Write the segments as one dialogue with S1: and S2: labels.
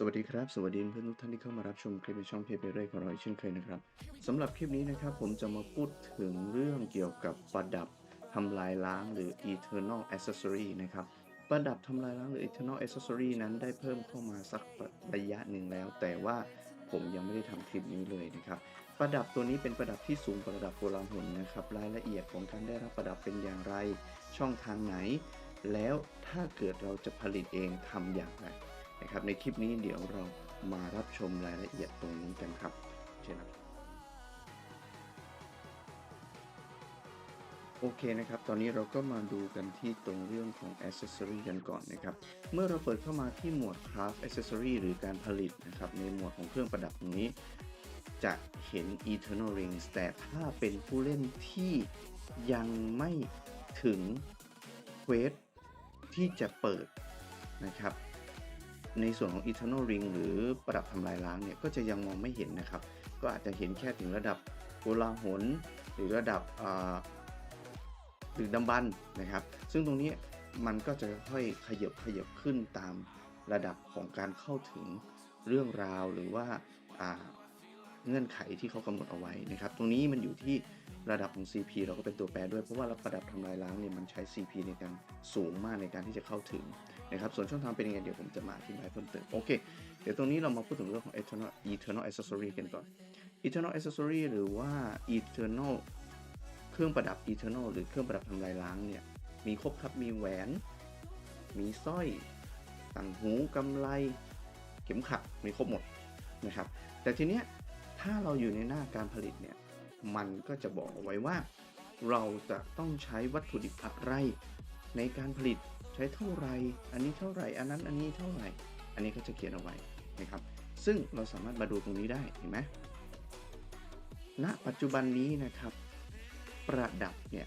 S1: สวัสดีครับ สวัสดีเพื่อนทุกท่านที่เข้ามารับชมคลิปในช่องเพจเบเร่ของเราเช่นเคยนะครับสำหรับคลิปนี้นะครับผมจะมาพูดถึงเรื่องเกี่ยวกับประดับทำลายล้างหรือ eternal accessory นะครับประดับทำลายล้างหรือ eternal accessory นั้นได้เพิ่มเข้ามาสักระยะหนึ่งแล้ว แต่ว่าผมยังไม่ได้ทำคลิปนี้เลยนะครับประดับตัวนี้เป็นประดับที่สูงกว่าระดับโบราณหุ่นนะครับรายละเอียดของการได้รับประดับเป็นอย่างไร ช่องทางไหน แล้วถ้าเกิดเราจะผลิตเองทำอย่างไร นะครับในคลิปนี้เดี๋ยวเรามารับชมรายละเอียดตรงนี้กันครับเชิญครับโอเคนะครับ ตอนนี้เราก็มาดูกันที่ตรงเรื่องของ accessory กันก่อนนะครับ เมื่อเราเปิดเข้ามาที่หมวด craft accessory หรือการผลิตนะครับ ในหมวดของเครื่องประดับตรงนี้ จะเห็น eternal rings แต่ถ้าเป็นผู้เล่นที่ยังไม่ถึงเควสที่จะเปิดนะครับ ในส่วนของ eternal ring หรือประดับทำลายล้างเนี่ยก็จะยังมองไม่เห็นนะครับ ก็อาจจะเห็นแค่ถึงระดับโกลาหลหรือระดับหรือดำบันนะครับ ซึ่งตรงนี้มันก็จะค่อยขยับขยับขึ้นตามระดับของการเข้าถึงเรื่องราวหรือว่าเงื่อนไขที่เขากำหนดเอาไว้นะครับ ตรงนี้มันอยู่ที่ระดับของ CP เราก็เป็นตัวแปรด้วยเพราะว่าระดับทำลายล้างเนี่ยมันใช้ CP ในการสูงมากในการที่จะเข้าถึง นะครับส่วนช่องทางเป็นยังไงเดี๋ยวผมจะมาอธิบายเพิ่มเติมโอเค เดี๋ยวตรงนี้เรามาพูดถึงเรื่องของ eternal eternal accessory กันก่อน eternal accessory หรือว่า eternal เครื่องประดับ eternal หรือเครื่องประดับทำลายล้างเนี่ยมีครบครับมีแหวน มีสร้อยต่างหูกำไลเข็มขัดมีครบหมดนะครับ แต่ทีเนี้ยถ้าเราอยู่ในหน้าการผลิตเนี่ยมันก็จะบอกเอาไว้ว่า เราจะต้องใช้วัตถุดิบอะไรในการผลิต ช้เท่าไหรอันนี้เท่าไหร่ อันนั้นอันนี้เท่าไหร่ อันนี้ก็จะเขียนเอาไว้นะครับ ซึ่งเราสามารถมาดูตรงนี้ได้เห็นไหมณปัจจุบันนี้นะครับ ประดับเนี่ย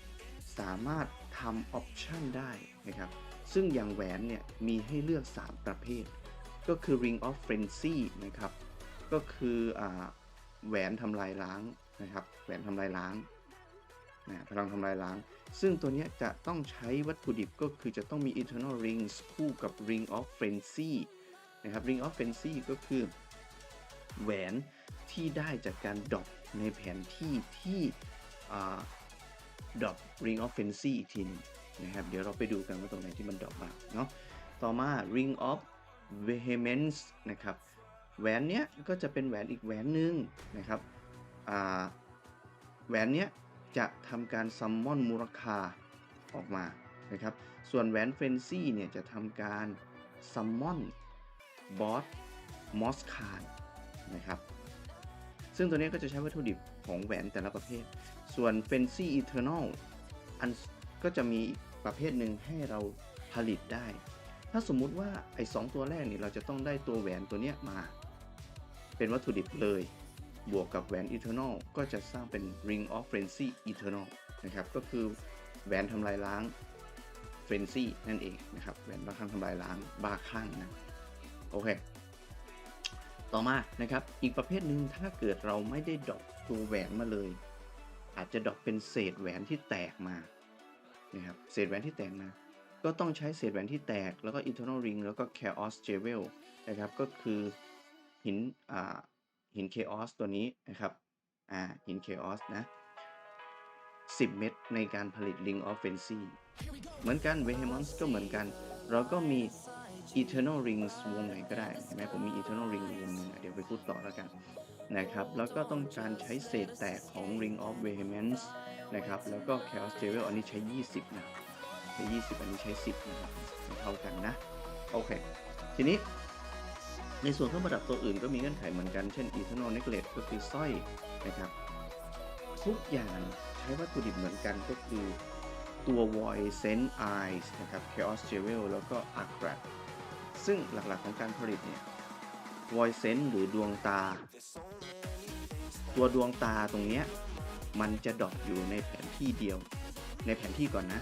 S1: สามารถทำออปชันได้นะครับ ซึ่งอย่างแหวนเนี่ยมีให้เลือก 3 ประเภท ก็คือ ring of frenzy นะครับ ก็คืออ่าแหวนทำลายล้างนะครับ แหวนทำลายล้าง นะพลังทำลายล้าง ซึ่งตัวนี้จะต้องใช้วัตถุดิบก็คือจะต้องมี eternal rings คู่กับ ring of frenzy นะครับ ring of frenzy ก็คือแหวนที่ได้จากการดรอปในแผนที่ที่ดรอป ring of frenzy อีกทีนึงนะครับ เดี๋ยวเราไปดูกันว่าตรงไหนที่มันดรอปบ้างเนาะต่อมา ring of vehemence นะครับแหวนเนี้ยก็จะเป็นแหวนอีกแหวนหนึ่งนะครับแหวนเนี้ย จะทำการซัมมอนมูลคาออกมานะครับ ส่วนแหวนเฟนซี่เนี่ยจะทำการซัมมอนบอสมอสคานนะครับ ซึ่งตัวนี้ก็จะใช้วัตถุดิบของแหวนแต่ละประเภท ส่วน f a n c y Eternal อันก็จะมีอีกประเภทหนึ่งให้เราผลิตได้ ถ้าสมมุติว่าไอ้สองตัวแรกนี่เราจะต้องได้ตัวแหวนตัวเนี้ยมา เป็นวัตถุดิบเลย บวกกับแหวน Eternal ก็จะสร้างเป็น Ring of Frenzy Eternal นะครับ ก็คือแหวนทำลายล้าง Frenzy นั่นเองนะครับ แหวนบ้าคลั่งทำลายล้างบ้าคลั่งนะ โอเค ต่อมานะครับ อีกประเภทหนึ่งถ้าเกิดเราไม่ได้ดรอปตัวแหวนมาเลย อาจจะดรอปเป็นเศษแหวนที่แตกมานะครับ เศษแหวนที่แตกมา ก็ต้องใช้เศษแหวนที่แตก แล้วก็ internal ring แล้วก็ chaos jewel นะครับ ก็คือหินอ่า หิน chaos ตัวนี้นะครับอ่าหิน chaos นะ 10 เม็ดในการผลิต ring of frenzy เหมือนกัน vehemence ก็เหมือนกัน เราก็มี eternal rings วงไหนก็ได้เห็นไหมผมมี eternal ring วงหนึงอะเดี๋ยวไปพูดต่อแล้วกันนะครับ แล้วก็ต้องการใช้เศษแตกของ ring of vehemence นะครับ แล้วก็ chaos jewel อันนี้ใช้ 20 นะใช้ 20 อันนี้ใช้ 10 นะครับเท่ากันนะ โอเค ทีนี้ ในส่วนเครื่องประดับตัวอื่นก็มีเงื่อนไขเหมือนกัน เช่น eternal necklace ก็คือสร้อยนะครับ ทุกอย่างใช้วัตถุดิบเหมือนกันก็คือตัว void sense eyes นะครับ chaos jewel แล้วก็ agrat ซึ่งหลักๆของการผลิตเนี่ย void sense หรือดวงตา ตัวดวงตาตรงเนี้ยมันจะดอปอยู่ในแผนที่เดียว ในแผนที่ก่อนนะ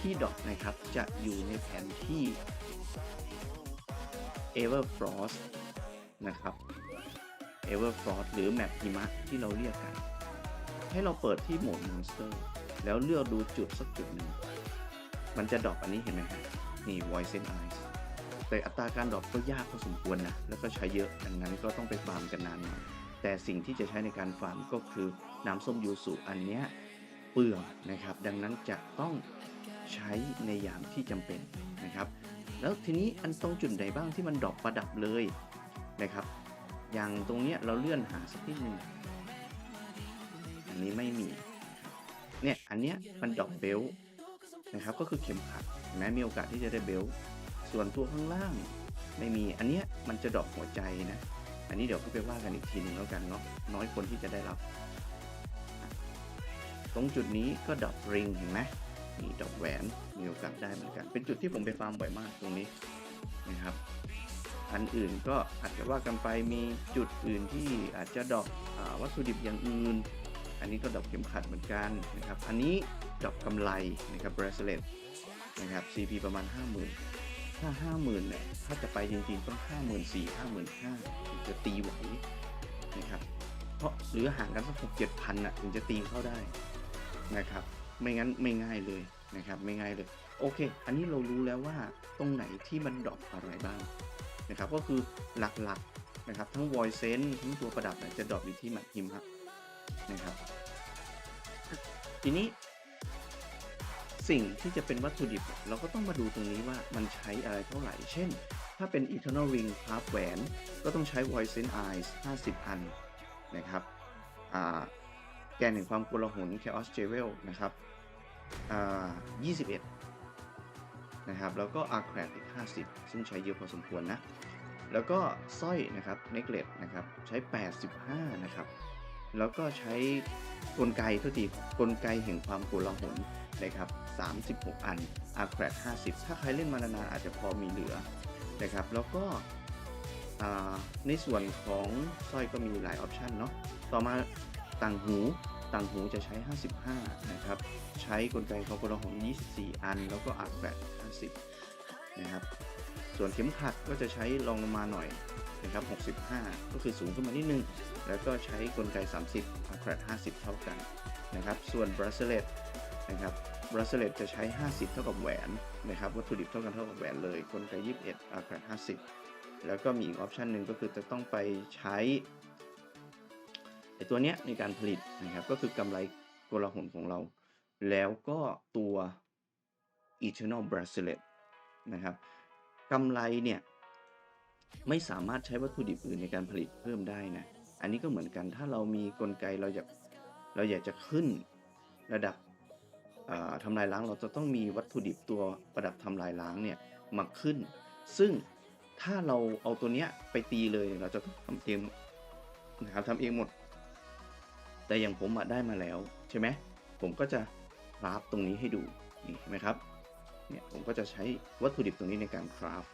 S1: ที่ดอปนะครับจะอยู่ในแผนที่ Everfrost นะครับ Everfrost หรือแมปหิมะที่เราเรียกกัน ให้เราเปิดที่โหมด Monster แล้วเลือกดูจุดสักจุดหนึ่ง มันจะดรอปอันนี้เห็นไหมฮะนี่ Voice and Eyes แต่อัตราการดรอปก็ยากพอสมควรนะ แล้วก็ใช้เยอะดังนั้นก็ต้องไปฟาร์มกันนานหน่อยแต่สิ่งที่จะใช้ในการฟาร์มก็คือน้ำส้มยูสุอันเนี้ยเปลืองนะครับ ดังนั้นจะต้องใช้ในยามที่จำเป็นนะครับ แล้วทีนี้อันตรงจุดไหนบ้างที่มันดรอปประดับเลยนะครับ อย่างตรงเนี้ยเราเลื่อนหาสักนิดนึงอันนี้ไม่มี เนี่ยอันเนี้ยมันดรอปเบลนะครับ ก็คือเข็มขัดเห็นไหมมีโอกาสที่จะได้เบลส่วนตัวข้างล่างไม่มี อันเนี้ยมันจะดรอปหัวใจนะ อันนี้เดี๋ยวก็ไปว่ากันอีกทีหนึ่งแล้วกันเนาะ น้อยคนที่จะได้รับ ตรงจุดนี้ก็ดรอปริงเห็นไหม มีดอปแหวนมีโอกาสได้เหมือนกัน เป็นจุดที่ผมไปฟาร์มบ่อยมากตรงนี้นะครับ อันอื่นก็อาจจะว่ากันไปมีจุดอื่นที่อาจจะดอปอ่าวัตถุดิบอย่างอื่น อันนี้ก็ดอปเข็มขัดเหมือนกันนะครับ อันนี้ดอปกำไรนะครับ bracelet นะครับ CP ประมาณ 50,000 ถ้า 50,000เนี่ยถ้าจะไปจริงๆ ต้อง 54,000 55,000ถึงจะตีไหวนะครับ เพราะหลือห่างกันสัก6 7พันน่ะถึงจะตีเข้าได้นะครับ ไม่งั้นไม่ง่ายเลยนะครับไม่ง่ายเลย โอเค อันนี้เรารู้แล้วว่าตรงไหนที่มันดรอปอะไรบ้างนะครับก็คือหลักๆนะครับทั้ง voice sense ทั้งตัวประดับเนี่ยจะดรอปอยู่ที่หมัดหิมครับนะครับ ทีนี้ สิ่งที่จะเป็นวัตถุดิบ เราก็ต้องมาดูตรงนี้ว่ามันใช้อะไรเท่าไหร่ เช่น ถ้าเป็น Eternal Ring คราฟแหวน ก็ต้องใช้ Voice Sense Eyes 50 อันนะครับอ่า แกนแห่งความโกลาหล Chaos Jewel นะครับอ่า21 นะครับ แล้วก็ a r c r a t อีก 50 ซึ่งใช้เยอะพอสมควรนะ แล้วก็สร้อยนะครับ Necklace นะครับ ใช้ 85 นะครับ แล้วก็ใช้กลไกเท่าทีกลไกแห่งความโกลาหลนะครับ 36 อัน a r c r a t 50 ถ้าใครเล่นมานานๆอาจจะพอมีเหลือนะครับ แล้วก็ในส่วนของสร้อยก็มีหลายออปชันเนาะ ต่อมา ต่างหูต่างหูจะใช้ 55 นะครับ ใช้กลไกความโกลาหล24 อัน แล้วก็ a r c r a t 50 นะครับ ส่วนเข็มขัดก็จะใช้รองลงมาหน่อยนะครับ 65 ก็คือสูงขึ้นมานิดนึง แล้วก็ใช้กลไก 30 a r c r a t 50 เท่ากันนะครับ ส่วน bracelet นะครับ bracelet จะใช้ 50 เท่ากับแหวนนะครับ วัตถุดิบเท่ากันเท่ากับแหวนเลย กลไก 21 a r c r a t 50 แล้วก็มีอีกออปชันหนึ่งก็คือจะต้องไปใช้ ไอตัวเนี้ยในการผลิตนะครับก็คือกำไรกลาหลของเรา แล้วก็ตัว eternal bracelet นะครับกำไรเนี่ยไม่สามารถใช้วัตถุดิบอื่นในการผลิตเพิ่มได้นะ อันนี้ก็เหมือนกันถ้าเรามีกลไกเราอยากเราอยากจะขึ้นระดับทำลายล้างเราจะต้องมีวัตถุดิบตัวประดับทำลายล้างเนี่ยมาขึ้น ซึ่งถ้าเราเอาตัวเนี้ยไปตีเลยเราจะทำเองนะครับทำเองหมด แต่อย่างผมอะได้มาแล้วใช่ไหมผมก็จะคราฟตรงนี้ให้ดูนี่เห็นไหมครับเนี่ยผมก็จะใช้วัตถุดิบตรงนี้ในการคราฟ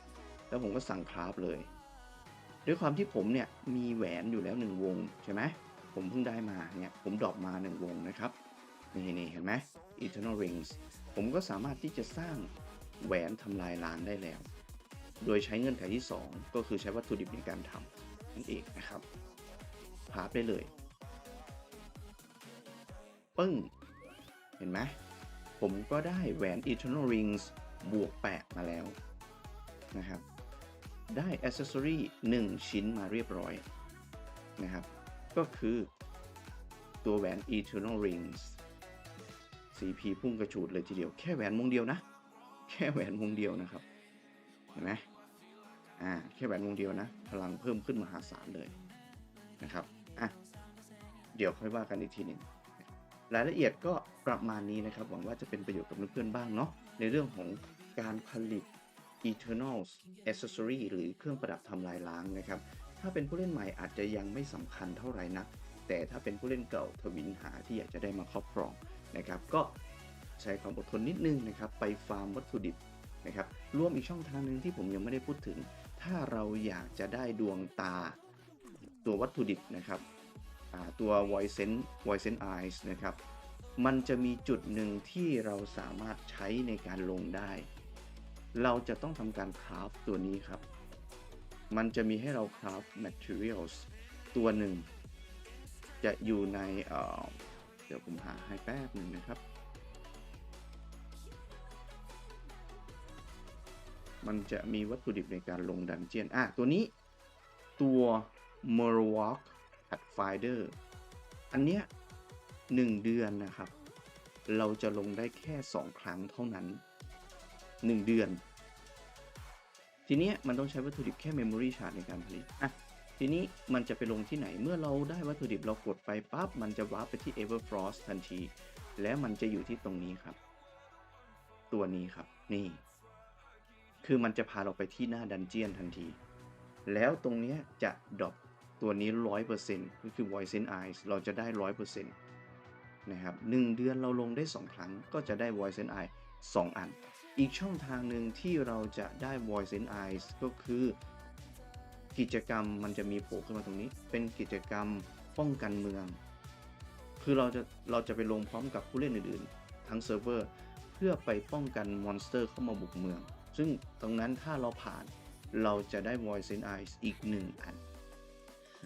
S1: แล้วผมก็สั่งคราฟเลย ด้วยความที่ผมเนี่ยมีแหวนอยู่แล้วหนึ่งวงใช่ไหมผมเพิ่งได้มาเนี่ยผมดรอปมาหนึ่งวงนะครับนี่นี่เห็นไหม Eternal Rings ผมก็สามารถที่จะสร้างแหวนทำลายล้างได้แล้ว โดยใช้เงื่อนไขที่ 2 ก็คือใช้วัตถุดิบในการทำนั่นเองนะครับพาร์ไปเลย ปึ้ง เห็นไหมผมก็ได้แหวน Eternal Rings บวก 8 มาแล้วนะครับ ได้ Accessory 1 ชิ้นมาเรียบร้อยนะครับ ก็คือตัวแหวน Eternal Rings CP พุ่งกระฉูดเลยทีเดียว แค่แหวนวงเดียวนะ แค่แหวนวงเดียวนะครับ เห็นไหมอ่า แค่แหวนวงเดียวนะ พลังเพิ่มขึ้นมหาศาลเลยนะครับ อะ เดี๋ยวค่อยว่ากันอีกทีหนึ่ง รายละเอียดก็ประมาณนี้นะครับ หวังว่าจะเป็นประโยชน์กับเพื่อนๆบ้างเนาะในเรื่องของการผลิต Eternals Accessory หรือเครื่องประดับทำลายล้างนะครับ ถ้าเป็นผู้เล่นใหม่อาจจะยังไม่สำคัญเท่าไหร่นัก แต่ถ้าเป็นผู้เล่นเก่าทวินหาที่อยากจะได้มาครอบครองนะครับ ก็ใช้ความอดทนนิดนึงนะครับ ไปฟาร์มวัตถุดิบนะครับรวมอีกช่องทางหนึ่งที่ผมยังไม่ได้พูดถึง ถ้าเราอยากจะได้ดวงตาตัววัตถุดิบนะครับ ตัว voice sense voice sense eyes นะครับ มันจะมีจุดหนึ่งที่เราสามารถใช้ในการลงได้ เราจะต้องทำการคราฟตัวนี้ครับ มันจะมีให้เราคราฟ materials ตัวหนึ่ง จะอยู่ในเเดี๋ยวผมหาให้แป๊บหนึ่งนะครับ มันจะมีวัตถุดิบในการลงดันเจียน อะ ตัวนี้ตัว m e r w a l k Pathfinder อันเนี้ยหนึ่งเดือนนะครับ เราจะลงได้แค่ 2 ครั้งเท่านั้น 1 เดือน ทีนี้มันต้องใช้วัตถุดิบแค่ Memory Shard ในการผลิตอะทีนี้มันจะไปลงที่ไหนเมื่อเราได้วัตถุดิบเรากดไปปั๊บมันจะวาร์ปไปที่ Everfrost ทันที และมันจะอยู่ที่ตรงนี้ครับ ตัวนี้ครับนี่ คือมันจะพาเราไปที่หน้าดันเจียนทันที แล้วตรงนี้จะดรอป ตัวนี้ 100%ก็คือ Voice and Eyes เราจะได้ 100%นะครับหนึ่งเดือนเราลงได้ 2 ครั้ง ก็จะได้ Voice and Eyes 2 อัน อีกช่องทางหนึ่งที่เราจะได้ Voice and Eyes ก็คือ กิจกรรมมันจะมีโผล่ขึ้นมาตรงนี้ เป็นกิจกรรมป้องกันเมือง คือเราจะเราจะไปลงพร้อมกับผู้เล่นอื่นๆ ทั้งเซิร์ฟเวอร์ เพื่อไปป้องกันมอนสเตอร์เข้ามาบุกเมือง ซึ่งตรงนั้นถ้าเราผ่านเราจะได้ Voice and Eyes อีก 1 อัน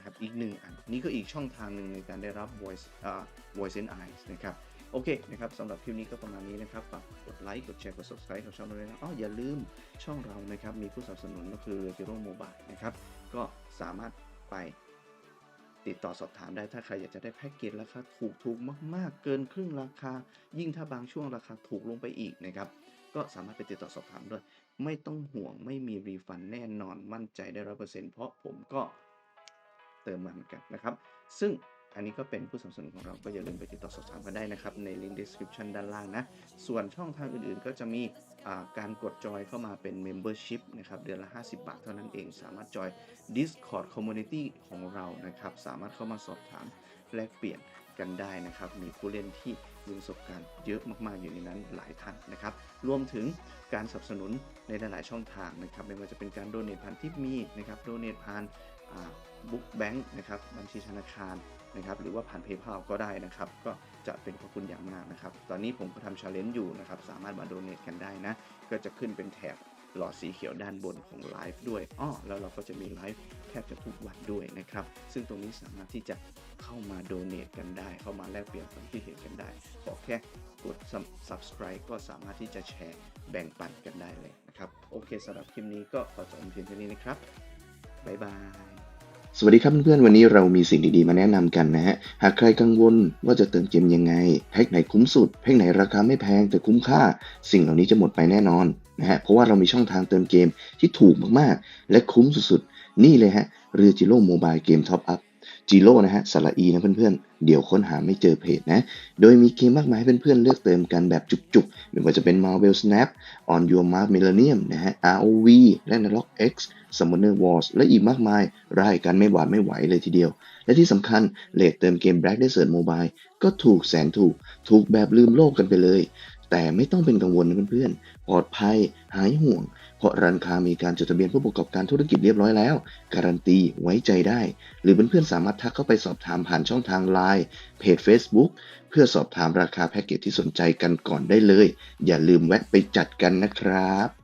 S1: นะครับอีก1อันนี่ก็อีกช่องทางหนึ่งในการได้รับ Voice อ่า Voice and Eyes นะครับโอเคนะครับสำหรับคลิปนี้ก็ประมาณนี้นะครับฝากกดไลค์กดแชร์กด subscribe ของช่องเราด้วยนะอ๋ออย่าลืมช่องเรานะครับมีผู้สนับสนุนก็คือ Zero Mobile นะครับก็สามารถไปติดต่อสอบถามได้ถ้าใครอยากจะได้แพ็กเกจราคาถูกถูกมาก ๆ เกินครึ่งราคา ยิ่งถ้าบางช่วงราคาถูกลงไปอีกนะครับก็สามารถไปติดต่อสอบถามด้วย ไม่ต้องห่วงไม่มีรีฟันแน่นอนมั่นใจได้ร้อยเปอร์เซ็นต์เพราะผมก็ ติมมาเหมือนกันนะครับ ซึ่งอันนี้ก็เป็นผู้สนับสนุนของเราก็อย่าลืมไปติดต่อสอบถามกันได้นะครับ ในลิงก์ description ด้านล่างนะ ส่วนช่องทางอื่นๆ ก็จะมีการกดจอยเข้ามาเป็น membership นะครับเดือนละ 50 บาทเท่านั้นเอง สามารถจอย Discord Community ของเรานะครับ สามารถเข้ามาสอบถามแลกเปลี่ยนกันได้นะครับ มีผู้เล่นที่มีประสบการณ์เยอะมากๆอยู่ในนั้นหลายท่านนะครับ รวมถึงการสนับสนุนในหลายๆช่องทางนะครับ ไม่ว่าจะเป็นการโดเนทผ่านทิปมีนะครับ โดเนทผ่าน บุ๊กแบงค์นะครับบัญชีธนาคารนะครับหรือว่าผ่าน PayPal ก็ได้นะครับ ก็จะเป็นขอบคุณอย่างมากนะครับ ตอนนี้ผมก็ทำชาเลนจ์อยู่นะครับ สามารถมาโดเนทกันได้นะ ก็จะขึ้นเป็นแถบหลอดสีเขียวด้านบนของไลฟ์ด้วยอ้อแล้วเราก็จะมีไลฟ์แทบจะทุกวันด้วยนะครับ ซึ่งตรงนี้สามารถที่จะเข้ามาโดเนทกันได้ เข้ามาแลกเปลี่ยนความคิดเห็นกันได้ขอแค่กด subscribe ก็สามารถที่จะแชร์แบ่งปันกันได้เลยนะครับ โอเคสำหรับคลิปนี้ก็ขอจบเพียงเท่านี้นะครับบ๊ายบาย
S2: สวัสดีครับเพื่อนๆ วันนี้เรามีสิ่งดีๆ มาแนะนำกันนะฮะ หากใครกังวลว่าจะเติมเกมยังไง แพ็คไหนคุ้มสุด แพ็คไหนราคาไม่แพงแต่คุ้มค่า สิ่งเหล่านี้จะหมดไปแน่นอนนะฮะ เพราะว่าเรามีช่องทางเติมเกมที่ถูกมากๆ และคุ้มสุดๆ นี่เลยฮะ เรือจิโร่โมบายเกมท็อปอัพ จิโร่นะฮะสระอีนะเพื่อนๆ เดี๋ยวค้นหาไม่เจอเพจนะ โดยมีเกมมากมายให้เพื่อนๆ เลือกเติมกันแบบจุกๆ ไม่ว่าจะเป็น Marvel Snap On Your Mark Millennium นะฮะ ROV และ n a l o g X Summoner Wars และอีกมากมาย รายกันไม่หวาดไม่ไหวเลยทีเดียว และที่สำคัญเลทเติมเกม Black Desert Mobile ก็ถูกแสนถูก ถูกแบบลืมโลกกันไปเลย แต่ไม่ต้องเป็นกังวลนะเพื่อนๆ ปลอดภัย หายห่วง เพราะร้านค้ามีการจดทะเบียนผู้ประกอบการธุรกิจเรียบร้อยแล้ว การันตีไว้ใจได้ หรือเพื่อนๆสามารถทักเข้าไปสอบถามผ่านช่องทาง Line เพจ Facebook เพื่อสอบถามราคาแพ็กเกจที่สนใจกันก่อนได้เลย อย่าลืมแวะไปจัดกันนะครับ